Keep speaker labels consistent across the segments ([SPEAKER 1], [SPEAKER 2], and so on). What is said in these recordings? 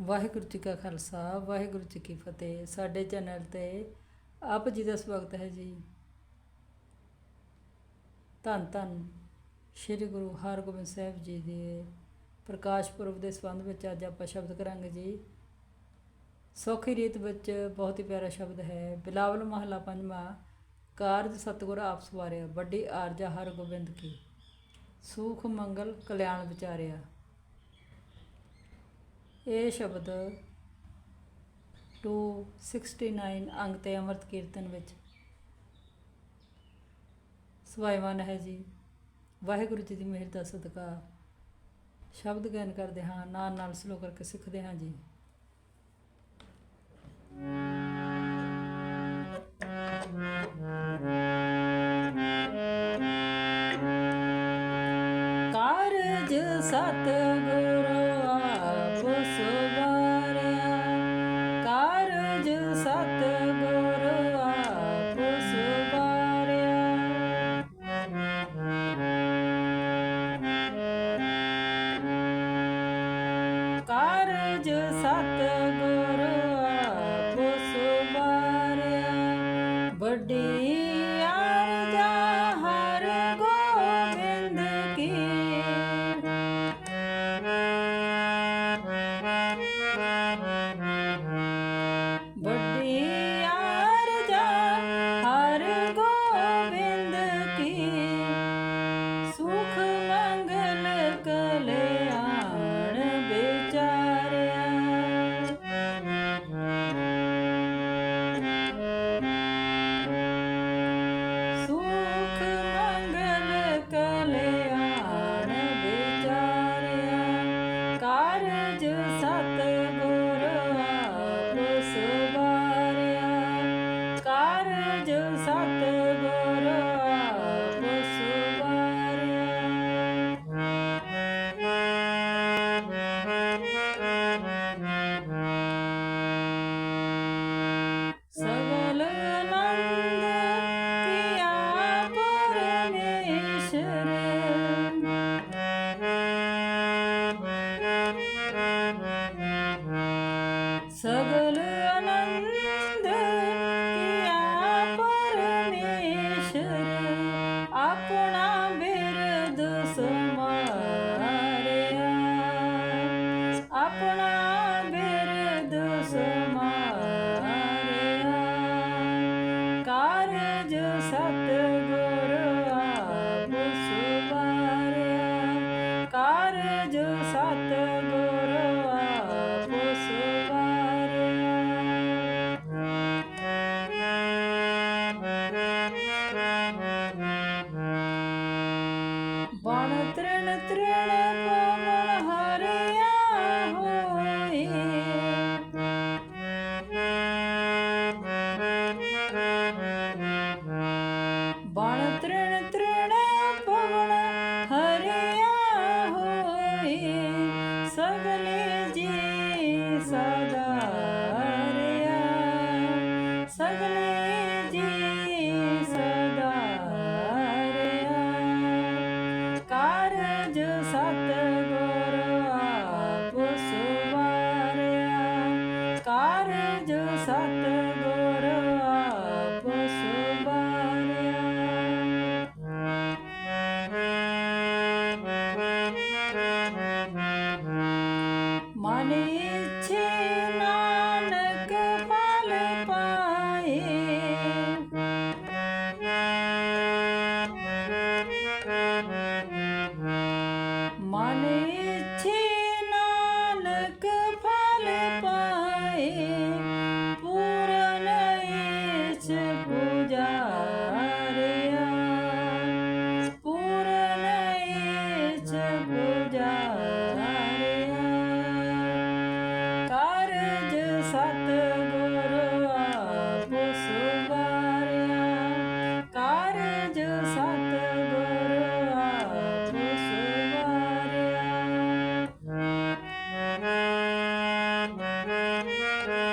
[SPEAKER 1] ਵਾਹਿਗੁਰੂ ਜੀ ਕਾ ਖਾਲਸਾ, ਵਾਹਿਗੁਰੂ ਜੀ ਕੀ ਫਤਿਹ। ਸਾਡੇ ਚੈਨਲ ਤੇ ਆਪ ਜੀ ਦਾ ਸਵਾਗਤ ਹੈ ਜੀ। ਧੰਨ ਧੰਨ ਸ੍ਰੀ ਗੁਰੂ ਹਰਗੋਬਿੰਦ ਸਾਹਿਬ ਜੀ ਦੇ ਪ੍ਰਕਾਸ਼ ਪੁਰਬ ਦੇ ਸੰਬੰਧ ਵਿੱਚ ਅੱਜ ਆਪਾਂ ਸ਼ਬਦ ਕਰਾਂਗੇ ਜੀ। ਸੌਖੀ ਰੀਤ ਵਿੱਚ ਬਹੁਤ ਹੀ ਪਿਆਰਾ ਸ਼ਬਦ ਹੈ। ਬਿਲਾਵਲ ਮਹਲਾ ਪੰਜਵਾਂ, ਕਾਰਜ ਸਤਿਗੁਰ ਆਪ ਸਵਾਰਿਆ, ਵੱਡੀ ਆਰਜਾ ਹਰਗੋਬਿੰਦ ਕੀ। ਸੂਖ ਮੰਗਲ ਕਲਿਆਣ ਵਿਚਾਰਿਆ। ਇਹ ਸ਼ਬਦ 269 ਅੰਗ ਤੇ ਅੰਮ੍ਰਿਤ ਕੀਰਤਨ ਵਿੱਚ ਸਵਾਇਮਾਨ ਹੈ ਜੀ। ਵਾਹਿਗੁਰੂ ਜੀ ਦੀ ਮਿਹਰ ਦਾ ਸਦਕਾ ਸ਼ਬਦ ਗਿਆਨ ਕਰਦੇ ਹਾਂ, ਨਾਲ ਨਾਲ ਸਲੋ ਕਰਕੇ ਸਿੱਖਦੇ ਹਾਂ ਜੀ। ਕਾਰਜ ਸਤਿਗੁਰ ਸਤ ਸਤਿਗੁਰ ਆਪ ਸਵਾਰਿਆ ਵੱਡੀ ਕਾਰਜ ਸਤਿਗੁਰ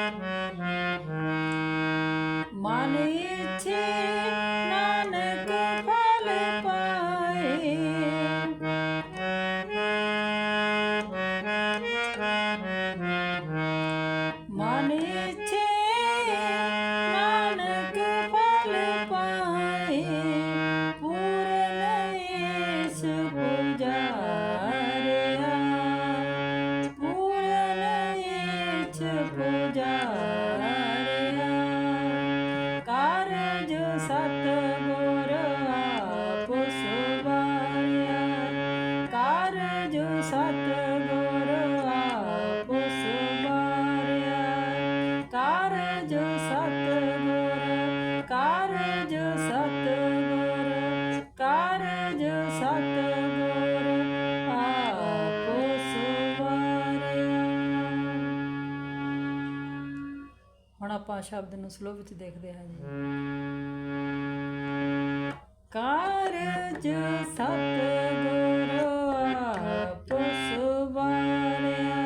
[SPEAKER 1] Thank you. ਹੁਣ ਸ਼ਬਦ ਨੂੰ ਸਲੋ ਵਿੱਚ ਦੇਖਦੇ ਹਾਂ ਜੀ। ਕਾਰਜ ਸਤ ਗੁਰ ਆਪ ਸੁਵਾਰਿਆ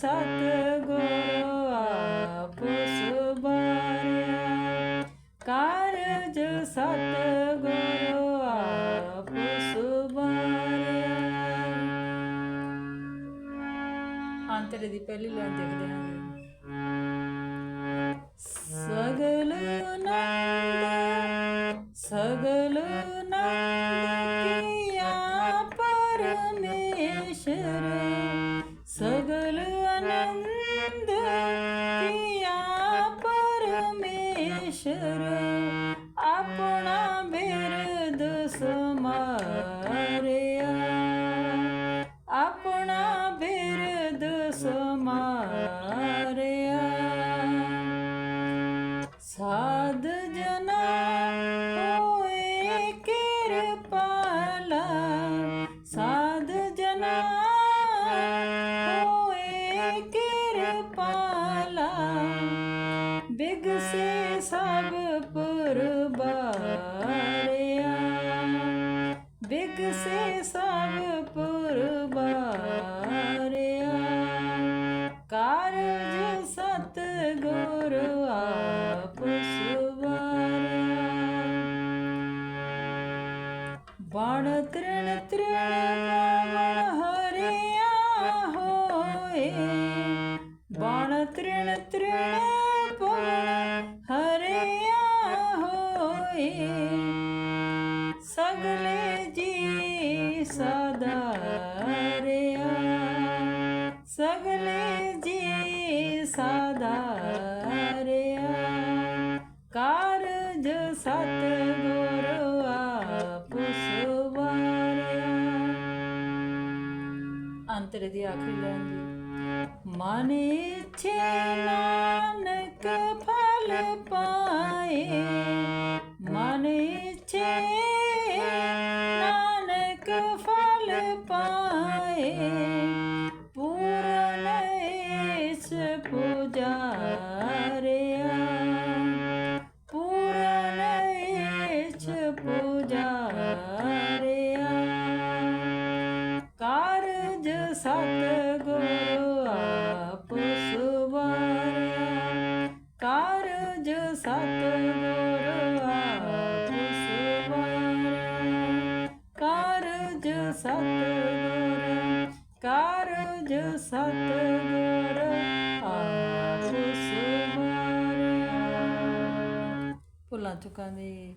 [SPEAKER 1] ਕਾਰਜ ਸਤ ਗੁਰ ਆਪ ਸੁਬਾਰਿਆ ਕਾਰਜ ਸਤ ਗੁਰ ਆਪ ਸੁਬਾਰਿਆ ਅੰਤਰੇ ਦੀ ਪਹਿਲੀ ਲਾਈਨ ਦੇਖਦੇ ਹਾਂ। ਸਗਲ ਨੰਦ ਸਗਲ şaşırır ਸਭ ਪੁਰਬਾਰਿਆ ਕਾਰਜ ਸਤ ਗੁਰ ਆਪ ਤ੍ਰਿਣ ਤ੍ਰਿਣ ਪਵਨ ਹਰਿਆ ਹੋਏ। ਬਣ ਤ੍ਰਿਣ ਤ੍ਰਿਣ ਸਦਾਰਿਆ ਕਾਰਜ ਸਤ ਗੁਰ ਆਪ ਸੁਵਾਰਿਆ। ਅੰਤਰ ਦੀ ਆਖਰੀ ਲਾਈਨ ਜੀ ਮਨ ਇੱਛੇ ਨਾਨਕ ਪੁਜਾਰਿਆ ਕਾਰਜ ਸਤ ਗੁਰ ਆਪ ਸੁਵਾਰਿਆ। ਕਾਰਜ ਸਤ ਗੁਰ ਆਪ ਸੁਵਾਰਿਆ। ਕਾਰਜ ਸਤ ਗੁਰ ਕਾਰਜ ਸਤ ਗੁਰ ਆਪ ਸੁਵਾਰਿਆ। ਭੁੱਲਾਂ ਚੁੱਕਾਂ ਦੀ